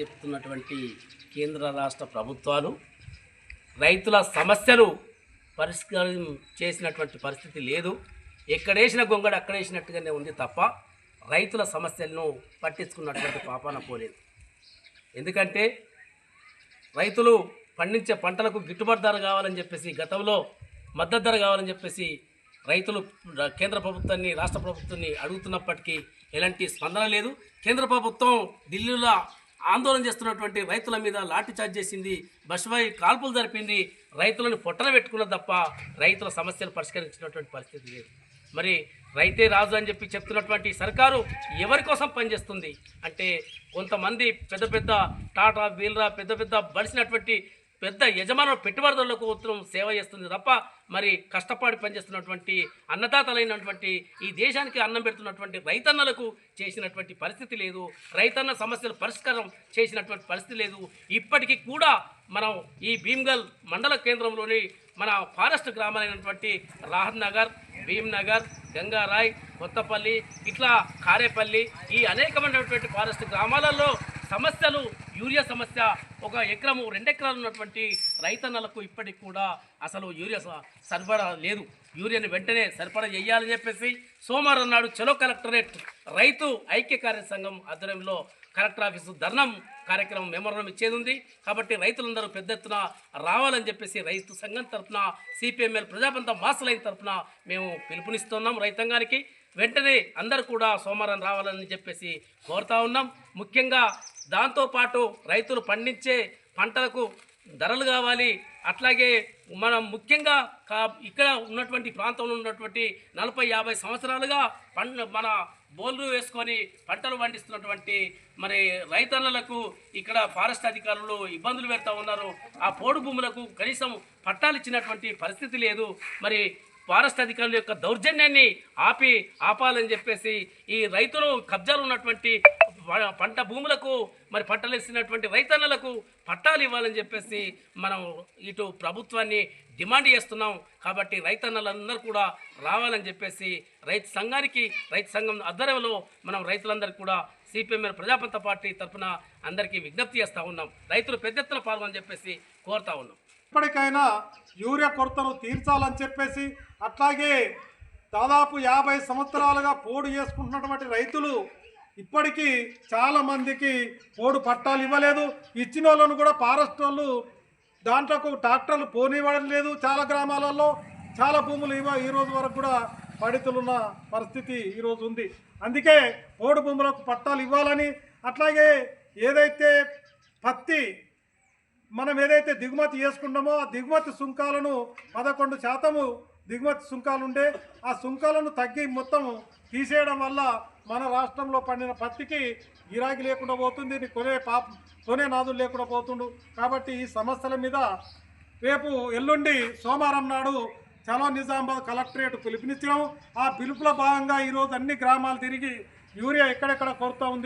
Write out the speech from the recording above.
చెప్తున్నటువంటి కేంద్ర రాష్ట్ర ప్రభుత్వాలు రైతుల సమస్యలు పరిష్కారం చేసినటువంటి పరిస్థితి లేదు. ఎక్కడేసిన గొంగడు అక్కడేసినట్టుగానే ఉంది తప్ప రైతుల సమస్యలను పట్టించుకున్నటువంటి పాపాన పోలేదు. ఎందుకంటే రైతులు పండించే పంటలకు గిట్టుబాటు ధర కావాలని చెప్పేసి గతంలో మద్దతు ధర కావాలని చెప్పేసి రైతులు కేంద్ర ప్రభుత్వాన్ని రాష్ట్ర ప్రభుత్వాన్ని అడుగుతున్నప్పటికీ ఎలాంటి స్పందన లేదు. కేంద్ర ప్రభుత్వం ఢిల్లీలో ఆందోళన చేస్తున్నటువంటి రైతుల మీద లాఠీ చార్జ్ చేసింది. బస్వాయి కాల్పులు జరిపింది. రైతులను పొట్టన పెట్టుకున్న తప్ప రైతుల సమస్యలు పరిష్కరించినటువంటి పరిస్థితి లేదు. మరి రైతే రాజు అని చెప్పి చెప్తున్నటువంటి సర్కారు ఎవరి కోసం పనిచేస్తుంది? అంటే కొంతమంది పెద్ద పెద్ద టాటా వీల్రా పెద్ద పెద్ద బలిసినటువంటి పెద్ద యజమానుల పెట్టుబడిదారులకు ఉత్తరం సేవ చేస్తుంది తప్ప మరి కష్టపడి పనిచేస్తున్నటువంటి అన్నదాతలైనటువంటి ఈ దేశానికి అన్నం పెడుతున్నటువంటి రైతన్నలకు చేసినటువంటి పరిస్థితి లేదు. రైతన్న సమస్యల పరిష్కారం చేసినటువంటి పరిస్థితి లేదు. ఇప్పటికీ కూడా మనం ఈ భీమ్గల్ మండల కేంద్రంలోని మన ఫారెస్ట్ గ్రామాలైనటువంటి రాహత్ నగర్ భీమ్నగర్ గంగారాయ్ కొత్తపల్లి ఇట్లా కారేపల్లి ఈ అనేకమైనటువంటి ఫారెస్ట్ గ్రామాలలో సమస్యలు యూరియా సమస్య ఒక ఎకరము రెండు ఎకరాలు ఉన్నటువంటి రైతన్నలకు ఇప్పటికి కూడా అసలు యూరియా స- సరఫరా లేదు. యూరియాని వెంటనే సరఫరా చేయాలని చెప్పేసి సోమవారం నాడు చలో కలెక్టరేట్ రైతు ఐక్య కార్యసంఘం ఆధ్వర్యంలో కలెక్టర్ ఆఫీసు ధర్నం కార్యక్రమం మెమోరం ఇచ్చేది ఉంది కాబట్టి రైతులందరూ పెద్ద ఎత్తున రావాలని చెప్పేసి రైతు సంఘం తరఫున సిపిఎంఎల్ ప్రజాపంత మాసలైన తరఫున మేము పిలుపునిస్తున్నాం రైతాంగానికి. వెంటనే అందరూ కూడా సోమవారం రావాలని చెప్పేసి కోరుతా ఉన్నాం. ముఖ్యంగా దాంతోపాటు రైతులు పండించే పంటలకు ధరలు కావాలి. అట్లాగే మనం ముఖ్యంగా కా- ఇక్కడ ఉన్నటువంటి ప్రాంతంలో ఉన్నటువంటి నలభై యాభై సంవత్సరాలుగా పంట మన బోర్లు వేసుకొని పంటలు పండిస్తున్నటువంటి మరి రైతన్నలకు ఇక్కడ ఫారెస్ట్ అధికారులు ఇబ్బందులు పెడతా ఉన్నారు. ఆ పోడు భూములకు కనీసం పట్టాలు ఇచ్చినటువంటి పరిస్థితి లేదు. మరి ఫారెస్ట్ అధికారుల యొక్క దౌర్జన్యాన్ని ఆపి ఆపాలని చెప్పేసి ఈ రైతులు కబ్జాలు ఉన్నటువంటి పంట భూములకు మరి పట్టాలు ఇస్తున్నటువంటి రైతన్నలకు పట్టాలు ఇవ్వాలని చెప్పేసి మనం ఇటు ప్రభుత్వాన్ని డిమాండ్ చేస్తున్నాం. కాబట్టి రైతన్నలందరూ కూడా రావాలని చెప్పేసి రైతు సంఘానికి రైతు సంఘం ఆధ్వర్యంలో మనం రైతులందరికీ కూడా సిపిఎంఎల్ ప్రజాపంత పార్టీ తరఫున అందరికీ విజ్ఞప్తి చేస్తూ ఉన్నాం. రైతులు పెద్ద ఎత్తున పాల్గొని చెప్పేసి కోరుతా ఉన్నాం. ఇప్పటికైనా యూరియా కొరతను తీర్చాలని చెప్పేసి అట్లాగే దాదాపు యాభై సంవత్సరాలుగా పోడు చేసుకుంటున్నటువంటి రైతులు ఇప్పటికీ చాలా మందికి పోడు పట్టాలు ఇవ్వలేదు. ఇచ్చిన వాళ్ళను కూడా ఫారెస్ట్ వాళ్ళు దాంట్లోకి ట్రాక్టర్లు పోనివ్వడం లేదు. చాలా గ్రామాలలో చాలా భూములు ఇవ్వ ఈ రోజు వరకు కూడా పడితులున్న పరిస్థితి ఈరోజు ఉంది. అందుకే పోడు భూములకు పట్టాలు ఇవ్వాలని అట్లాగే ఏదైతే పత్తి మనం ఏదైతే దిగుమతి చేసుకున్నామో ఆ దిగుమతి సుంకాలను పదకొండు శాతము దిగుమతి సుంకాలు ఉండే ఆ సుంకాలను తగ్గి మొత్తం తీసేయడం వల్ల మన రాష్ట్రంలో పండిన పత్తికి గిరాకీ లేకుండా పోతుంది కొనే పాప కొనే నాదులు లేకుండా పోతుండు. కాబట్టి ఈ సమస్యల మీద రేపు ఎల్లుండి సోమవారం నాడు చలో నిజామాబాద్ కలెక్టరేట్ పిలుపునిచ్చాము. ఆ పిలుపులో భాగంగా ఈరోజు అన్ని గ్రామాలు తిరిగి యూరియా ఎక్కడెక్కడ కొరత ఉంది